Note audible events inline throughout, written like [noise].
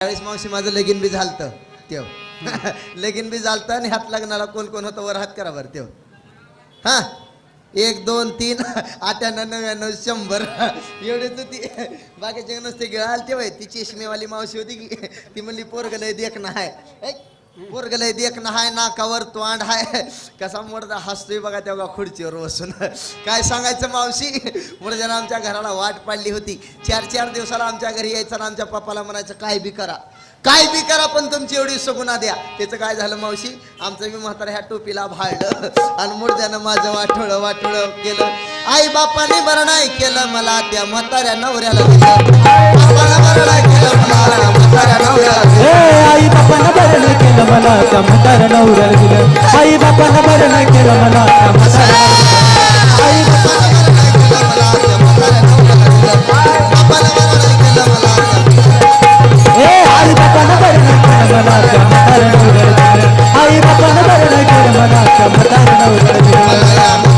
त्यावेळेस मावशी माझं लगीन बी झालतं तेव [laughs] लगीन बी झालतं आणि हात लग्नाला कोण कोण होतं वर हात करा बरं तेव हा? एक दोन तीन [laughs] आठ्याण्णव नव्याण्णव शंभर. [laughs] एवढेच होती. बाकीचे नुसते गिळाल तेव्हा ती चेष्मेवाली मावशी होती की ती म्हणली पोरग नाही देख ना हाय पोरग लय देख ना हाय नाकावर तोंड हाय. कसा मोडदा हसतोय बघा तेव्हा खुर्चीवर बसून. काय सांगायचं मावशी? मुळजानं आमच्या घराला वाट पाडली होती. चार चार दिवसाला आमच्या घरी यायचं आणि आमच्या पप्पाला म्हणायचं काय बी करा. काय बी करा पण तुमची एवढी सगुणा द्या. त्याचं काय झालं मावशी? आमचं मी म्हातारा ह्या टोपीला भाळलं आणि मुळद्यानं माझं वाटोळ वाटोळ केलं. आई बापाने बरं नाही केलं मला त्या म्हाताऱ्या नवऱ्याला दिलं बापानं बरं नाही केलं मला म्हाताऱ्या नवऱ्याला दिलं. आई बापानं बरं नाही केलं मला त्या म्हाताऱ्या नवऱ्याला दिलं आई बापानं बरं नाही केलं मला त्या म्हाताऱ्या आई बापानं बरं नाही केलं मला त्या म्हाताऱ्या नवऱ्याला दिलं. बापानं बरं नाही केलं मला ए आई बापानं बरं नाही केलं मला त्या म्हाताऱ्या नवऱ्याला दिलं आई बापानं बरं नाही केलं मला त्या म्हाताऱ्या नवऱ्याला दिलं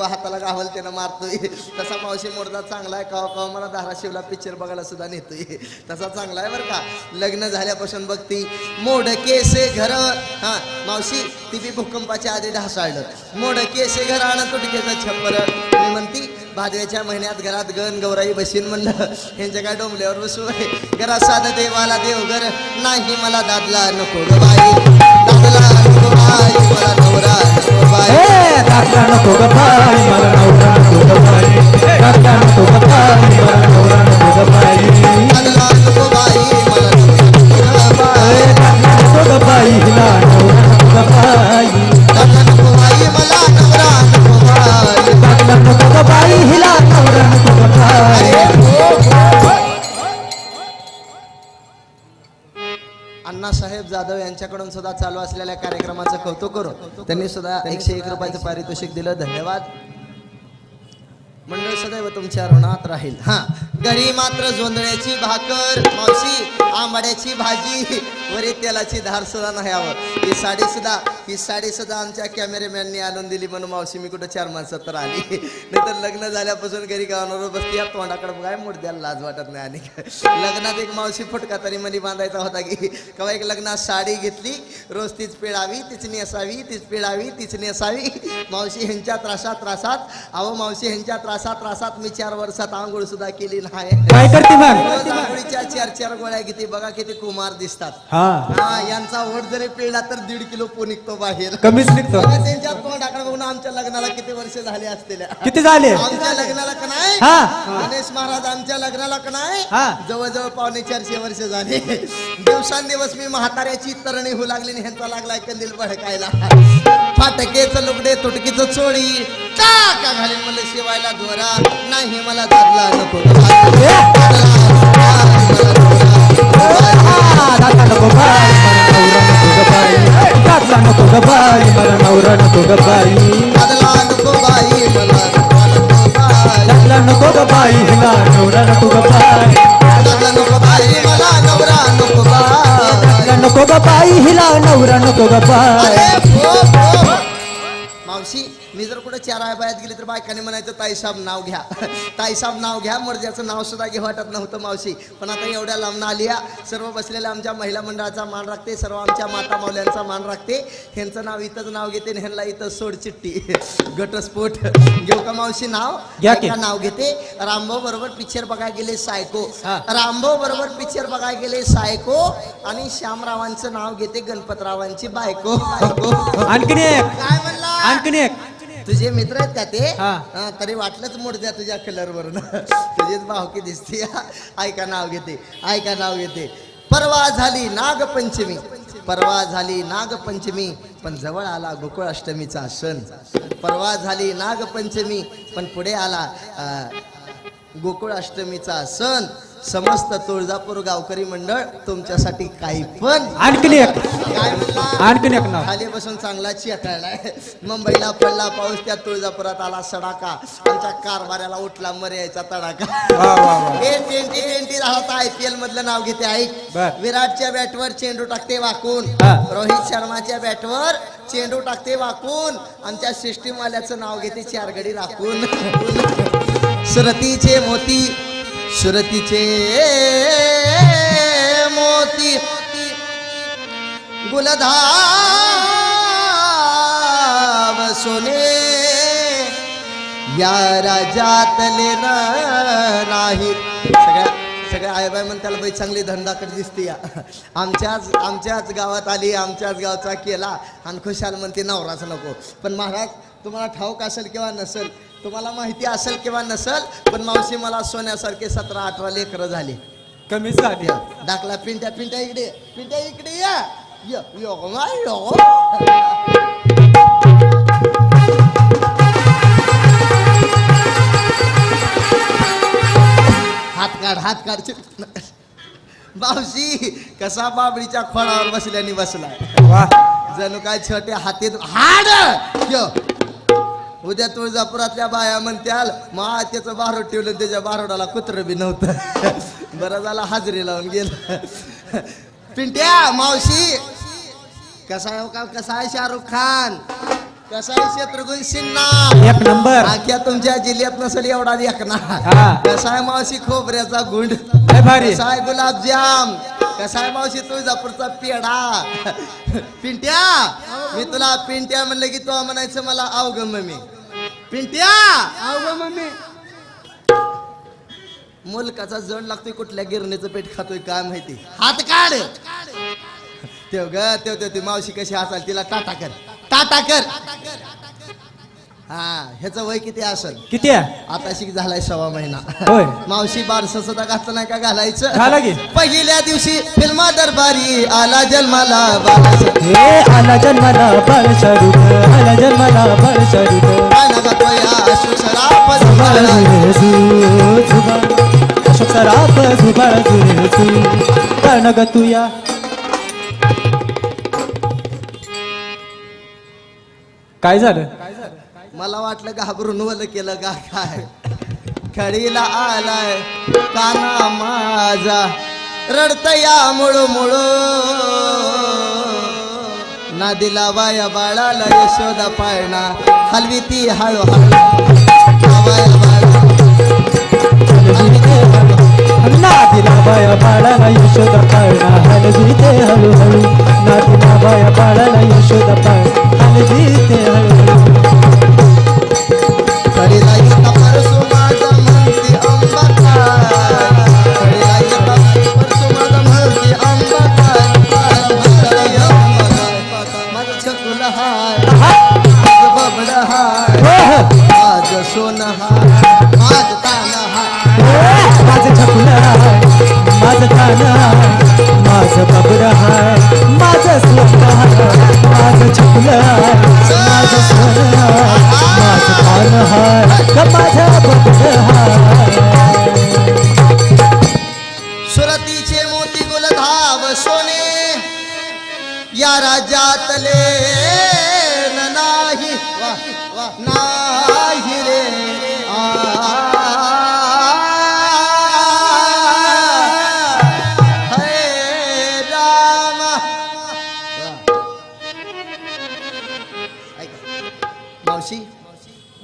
नको हाताला गावल त्यानं मारतोय. तसा मावशी मोडदा चांगला आहे कवा कवा मला धाराशिवला पिक्चर बघायला सुद्धा नेतोय. तसा चांगला आहे बरं का. लग्न झाल्यापासून बघती. मोडकेसे घर हा मावशी ती बी भूकंपाच्या आधी ढासाळलं. मोडकेसे घर आणत तुटकेचं छप्पर. मी म्हणती भादव्याच्या महिन्यात घरात गण गौराई बसीन म्हणलं. यांच्या काय डोंबल्यावर बसू आहे? घरात साधं देवाला देवघर. नाही मला दादला नको बाई. दादला नको त्यांनी सुद्धा एकशे एक रुपयाचं पारितोषिक दिलं. धन्यवाद. मंडळ सदैव तुमच्या ऋणात राहील. हा. घरी मात्र जोंधळ्याची भाकर मावशी आंबाड्याची भाजी वरी तेलाची धार सुद्धा नाही हवं ही साडी सुद्धा ही साडी सुद्धा आमच्या कॅमेरामॅननी आणून दिली म्हणून मावशी मी कुठं चार माणसात तर आली. [laughs] नाहीतर लग्न झाल्यापासून घरी गावावर बसती या तोंडाकडे बघाय मुडद्याला लाज वाटत नाही आणि. [laughs] लग्नात एक मावशी फुटका तरी मनी बांधायचा होता की केव्हा एक लग्नात साडी घेतली रोज तीच पिळावी तीच नेसावी तीच पिळावी तीच नेसावी. मावशी ह्यांच्या त्रासात त्रासात. अहो मावशी ह्यांच्या त्रासात त्रासात मी चार वर्षात आंघोळ सुद्धा केली नाही. काय आंघोळीच्या चार चार गोळ्या किती बघा किती कुमार दिसतात. हा. हा यांचा वट जरी पिळला तर दीड किलो पो निघतो बाहेर. कमीच निघतो. बघा त्यांच्या तोंडाकडे बघून आमच्या लग्नाला किती वर्ष झाले असतील? किती झाले? आमच्या लग्नाला का नाही? हा. गणेश महाराज आमच्या लग्नाला का नाही? हा. जवळजवळ पावणे चारशे वर्ष झाले. दिवसांदिवस मी म्हाताऱ्याची तरणी होऊ लागली आणि ह्यांचा लागलाय कंदील भडकायला. फाटकेच लुगडे तुटकीच चोळी टाका घालीन मला शिवायला दोरा नाही मला दादला नको. मला नवरा नको. नको ग बाई हिला नवरा नको ग बाई मावशी मी जर कुठे चार आय बायात गेली तर बायकाने म्हणायचं ताईसाहेब नाव घ्या. [laughs] ताईसाहेब नाव घ्या. मर्जाचं नाव सुद्धा घे वाटत नव्हतं मावशी. पण आता एवढ्या लांब आली या सर्व बसलेल्या आमच्या महिला मंडळाचा मान राखते सर्व आमच्या माता मावल्यांचा मान राखते. ह्यांचं नाव इथंच नाव घेते आणि ह्यांना इथं सोड चिट्टी [laughs] घटस्फोट. घेऊ का मावशी नाव? घ्या की. नाव घेते. रामभाऊ बरोबर पिक्चर बघायला गेले सायको. हा. रामभाऊ बरोबर पिक्चर बघायला गेले सायको. आणि श्यामरावांचं नाव घेते गणपतरावांची बायको बायको. [laughs] आणखीन एक. काय म्हणला? आणखीन एक. तुझे मित्र आहेत का ते? हा. हा, तरी वाटलंच मोड द्या तुझ्या कलर वरून. [laughs] तुझीच भावकी दिसते. [laughs] ऐका नाव घेते. ऐका नाव घेते. परवा झाली नागपंचमी. परवा झाली नागपंचमी पण जवळ आला गोकुळाष्टमीचा सण. परवा झाली नागपंचमी पण पुढे आला अं, गोकुळ अष्टमीचा सण. समस्त तुळजापूर गावकरी मंडळ तुमच्यासाठी काही पण आणखीन एक. काय म्हणला? आणखीन एक नाव. खाली बसून चांगला चियाटाळलाय मुंबईला पडला पाऊस त्या तुळजापुरात आला सडाका. आमच्या कारभाऱ्याला उठला मर्यायचा तडाका. वा वा वा. हे twenty twenty I P L मधलं नाव घेते ऐक बर. विराटच्या बॅटवर चेंडू टाकते वाकून. हा. रोहित शर्माच्या बॅटवर चेंडू टाकते वाकून. आमच्या सिस्टीम वाल्याचं नाव घेते चार गडी राखून. [laughs] सुरतीचे मोती. सुरतीचे मोती गुलधाव सोने. या राजातले नाही सगळ्या सगळ्या आईबाई म्हणताला त्याला बाई चांगली धंदाकडे दिसते या. आमच्याच आमच्याच गावात आली आमच्याच गावचा केला. आणि खुशाल म्हणते नवराच नको. पण महाराज तुम्हाला ठाऊक असेल किंवा नसेल तुम्हाला माहिती असेल किंवा नसेल पण मावशी मला सोन्यासारखे सतरा अठरा लेकरं झाली कमीच झाली दाखला पिंट्या पिंट्या इकडे. पिंट्या इकडे या. हात काढ हात काढ मावशी कसा बाबडीच्या खोडावर बसल्याने बसलाय वा जणू काय छोटे हातीत हाड यो. उद्या तुळजापुरातल्या बाया म्हणत्याल मा त्याचं बारोड ठेवलं त्याच्या बारोडाला कुत्र बी नव्हतं. [laughs] बरं झालं हाजरी लावून गेलं. [laughs] पिंट्या मावशी. कसा आहे का कसा आहे शाहरुख खान? कसा आहे शत्रुघ्न सिन्हा एक नंबर. आख्या तुमच्या जिल्ह्यात नसेल एवढा ना हा. कसा आहे मावशी खोबऱ्याचा गुंड? कसा आहे गुलाबजाम? कसा आहे मावशी तुळजापूरचा पेढा. पिंट्या मी तुला पिंट्या म्हणलं की तो म्हणायचं मला अवघ मम्मी. पिंट्या! अवघ मम्मी. मुलकाचा जड लागतोय कुठल्या गिरणीचं पेट खातोय काय माहिती. हात काढ. तेव ग तेव तेव ती मावशी कशी हसाल तिला टाटा कर. टाटा कर. हा ह्याचं वय किती असेल? किती आहे? आता शिक झालाय सव्वा महिना. होय. मावशी बारस सुद्धा घातलं नाही का घालायचं? घाला की. पहिल्या दिवशी फिल्मा दरबारी आला जन्माला हे आला जन्माला बाळ शारूख आला जन्माला बाळ शारूख पाना गतोया सुसराप झुबाळ झुबाळा. झुरे झु झुबाळ अशोक सराफ झुबाळ झुरे झु कर्ण ग तुया. काय झालं? मला वाटलं घाबरून वल केलं का काय. खडीला आलाय काना माझा रडतया मुळ मुळ. ना दिला वाया बाळाला यशोदा पाळणा हलवी ती हळू हळू. बाया बाळा. नादिला बाया बाळाला यशोद पाळणा हलवी ते हळूहळू नादिला बाया बाळाला यशोद पाळ हलवी ते हळूहळू सुरतीचे मोती गुलधाव सोने या राज्यातले नाही नाही रे. मावशी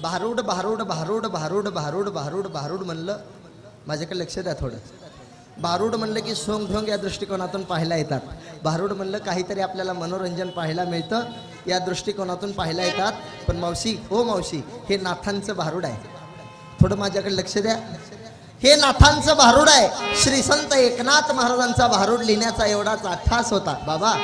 भारूड भारूड भारूड भारूड भारूड भारूड भारूड म्हणलं. माझ्याकडे लक्ष द्या थोडं. भारूड म्हणलं की सोंग ढोंग या दृष्टिकोनातून पाहायला येतात. भारूड म्हणलं काहीतरी आपल्याला मनोरंजन पाहायला मिळतं या दृष्टिकोनातून पाहायला येतात. पण मावशी हो मावशी हे नाथांचं भारूड आहे. थोडं माझ्याकडे लक्ष द्या. हे नाथांचं भारूड आहे. श्री संत एकनाथ महाराजांचा भारूड लिहिण्याचा एवढाच अठ्ठास होता. बाबा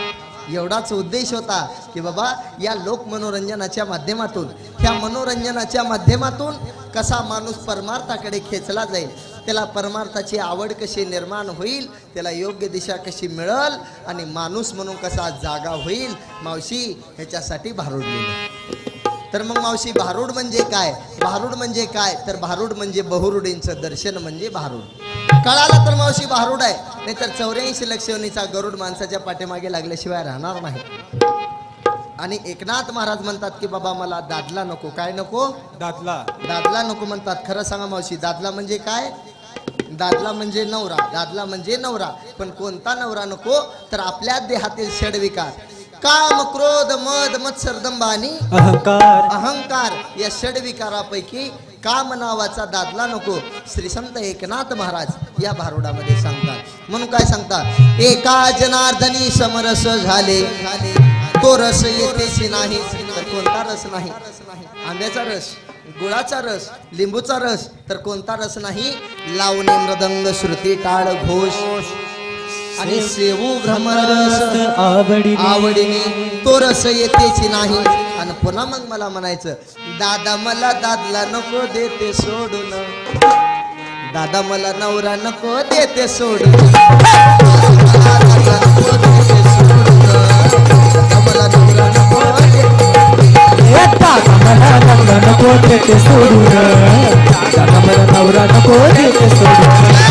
एवढाच उद्देश होता की बाबा या लोक मनोरंजनाच्या माध्यमातून ह्या मनोरंजनाच्या माध्यमातून कसा माणूस परमार्थाकडे खेचला जाईल त्याला परमार्थाची आवड कशी निर्माण होईल त्याला योग्य दिशा कशी मिळल आणि माणूस म्हणून कसा जागा होईल मावशी ह्याच्यासाठी भारूड लिहिलं. तर मग मावशी भारूड म्हणजे काय? भारूड म्हणजे काय? तर भारूड म्हणजे बहुरुडींचं दर्शन म्हणजे भारूड. कळाला तर मावशी भारूड आहे नाहीतर चौऱ्याऐंशी लक्षवणीचा गरुड माणसाच्या पाठीमागे लागल्याशिवाय राहणार नाही. आणि एकनाथ महाराज म्हणतात की बाबा मला दादला नको. काय नको? दादला. दादला नको म्हणतात. खरं सांगा मावशी दादला म्हणजे काय? दादला म्हणजे नवरा दादला म्हणजे नवरा. पण कोणता नवरा नको तर आपल्या देहातील षडविकार काम क्रोध मद मत्सर दंभ आणि अहंकार. अहंकार या षडविकारापैकी काम नावाचा दादला नको. श्री संत एकनाथ महाराज या भारुडामध्ये सांगतात. म्हणून काय सांगतात? एका जनार्दनी समरस झाले. तो रस येतेच नाही तर कोणता रस नाही? आंब्याचा रस गुळाचा रस लिंबूचा रस तर कोणता रस नाही? लावणे मृदंग श्रुती टाळ घोष. आणि सेवू भ्रमरस आवडी आवडीने. तो रस येतेच नाही? आणि पुन्हा मग मला म्हणायचं दादा मला दादला नको देते सोडून. दादा मला नवरा नको देते सोडून. नको देते- दादा नवरा नको देते सोडून. नवरा नको देते सोडून.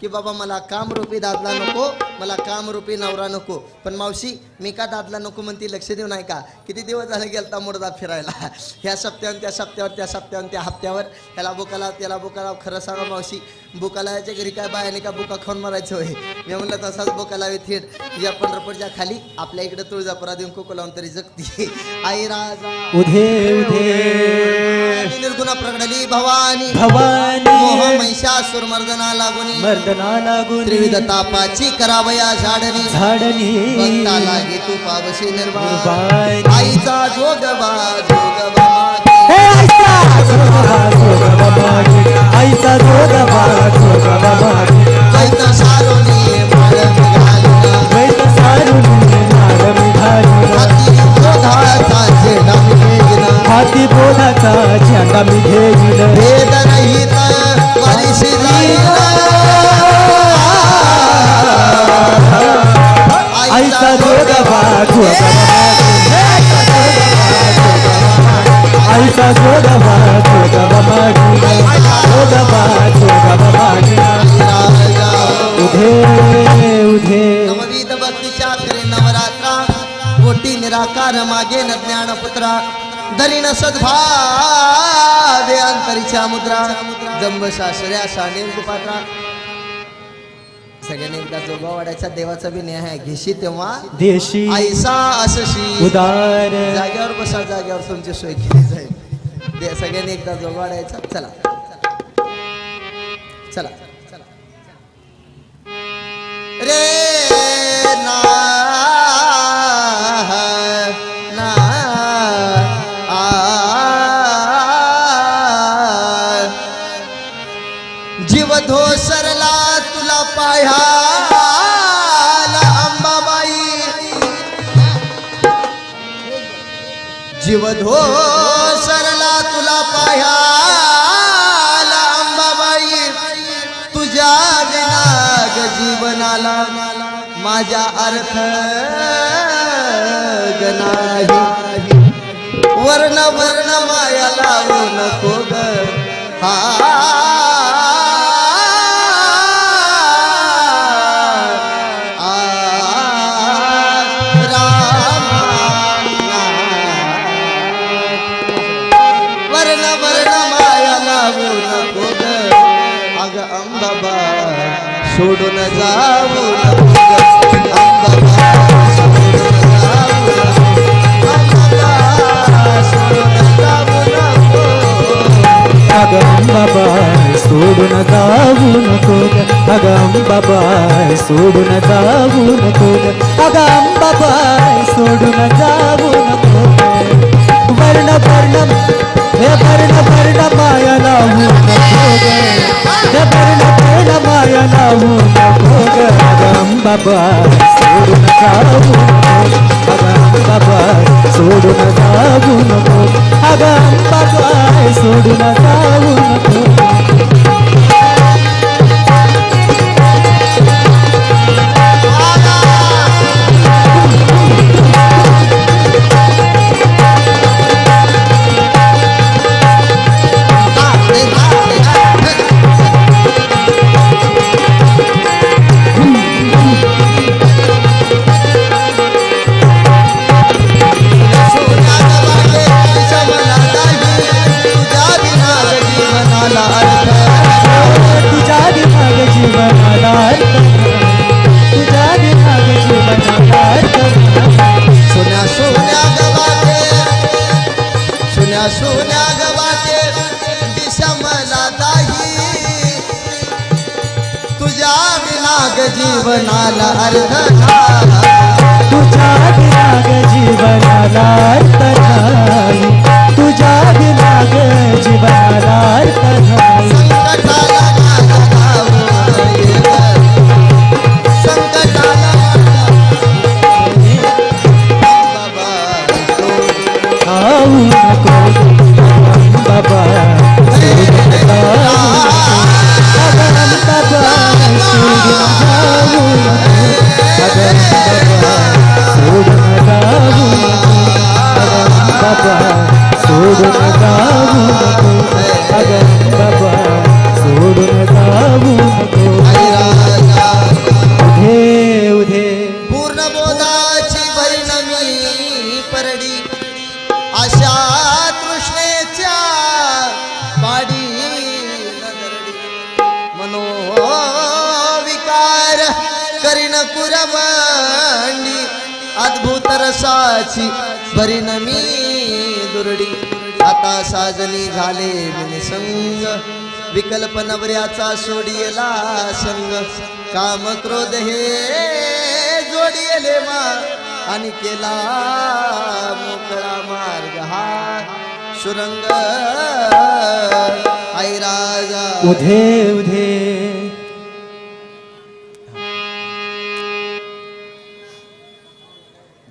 की बाबा मला कामरूपी दादला नको मला कामरूपी नवरा नको. पण मावशी मी का दादला नको म्हणते लक्ष देऊ नाही का किती दिवस झाले गेलता मुडदा फिरायला? [laughs] ह्या सप्त्यावर त्या सप्त्यावर त्या सप्त्यावर त्या हप्त्यावर. ह्याला बुकाला त्याला बुकाला खरं सांगा मावशी बुकाला याच्या घरी काय बायाने का बुका खाऊन मारायचं होय? मी म्हणलं तसाच बुका लावे थेट. या पंढरपूरच्या खाली आपल्या इकडे तुळजापुरात येऊन कोको लावून तरी जगती. [laughs] आई राजा. उधे उधे. निर्गुणा प्रगडली भवानी. भवानी. मोह महिषासुर मर्दना लागुनी. मर्दना लागून. त्रिविध तापाची करावया झाडणी झाडणी भक्ता लागे तू पावशी निर्वाण. आईचा जोगवा जोगवा आईचा जोगवा जोगवा. आईचा सारोनी माळ घालून. वैत सारून मार मिघालून. हाती क्रोधाचा झेंडा मिळेना हाती बोधाचा झेंडा मी घेईन. भेद आईचा आईचा उधे उधे भक्तीच्या नवरात्रा कोटी निराकार मागे न ज्ञानपुत्रा दरीन सद्भावे अंतरीच्या मुद्रा जंब शास्त्र्या शाने गुपात्रा सगळ्यांनी एकदा जोगा वाड्याच्या देवाचा बी आहे. घेशी तेव्हा देशी ऐसा असशी उदार. जाग्यावर बसा जाग्यावर तुमची सोय केली जाईल. सगळ्यांनी एकदा जोगा वाढायचा. चला. चला. चला. रे! जीवधो सरला तुला पाह्याला अंबाबाई. तुझ्या विनाग जीवनाला माझ्या अर्थ गनाही. वर्ण वर्ण माया लावू नको ग. हा बाबा सोडून जाऊ नको ग. बाबा सोडून जाऊ नको ग. बाबा सोडून जाऊ नको वर्ण वर्ण పరిణ అగం బాబా చూడున కావు అగం బాబా చూడున కావు विनाग जीवनाला अर्थ. तुझ्या विभाग जीवनाला अर्थ तुझ्या विभाग जीवनाला अर्थ सोडून जाऊ नको. अगं बाबा सोडून जाऊ नको. उधे उधे. पूर्ण बोधाची परिणामी परडी. अशा कृष्णेच्या पाडी नदरडी मनोविकार करीन कुरमंडी अद्भुत रसाची परिणमी दुरडी आता साजनी झाले संग विकल्प नवऱ्याचा सोडियला संग. काम क्रोध हे जोडियले मा आणि केला मोकळा मार्ग हा सुरंग. आई राजा. उधे उधे.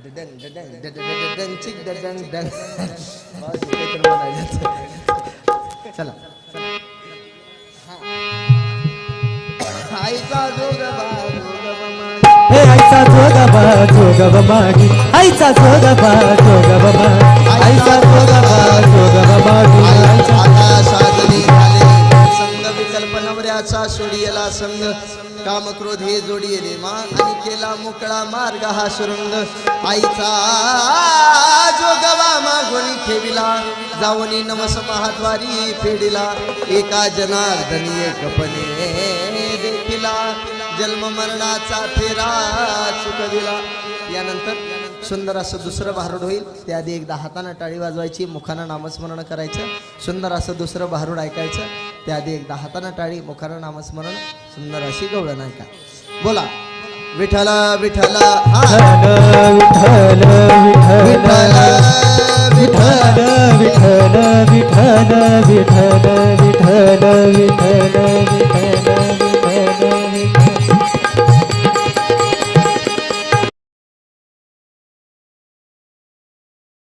डडंग, डडंग, चिक, डडंग, डंग. बस, काहीतरी म्हणायचं. चला. आईचा जोगबा जोगबा हे आईचा जोगबा जोगबा मागी आईचा जोगबा जोगबा मागी. आईचा जोगबा जोगबा मागी. सोडियला संग. कामक्रोध हे जोडियले मा आणि केला मोकळा मार्ग हा सुरंग. आईचा जोगवा मागोनी ठेविला जाऊनी नमस महाद्वारी फेडिला. एका जनार्दनी कपने देखिला. जन्म मरणाचा फेरा चुकविला यानंतर सुंदर असं दुसरं भारूड होईल. त्याआधी एकदा हातानं टाळी वाजवायची मुखानं नामस्मरण करायचं. सुंदर असं दुसरं भारूड ऐकायचं. त्याआधी एकदा हातानं टाळी मुखानं नामस्मरण. सुंदर अशी गवळण ऐका. बोला. विठला विठला विठल विठल विठल विठल विठल विठल विठल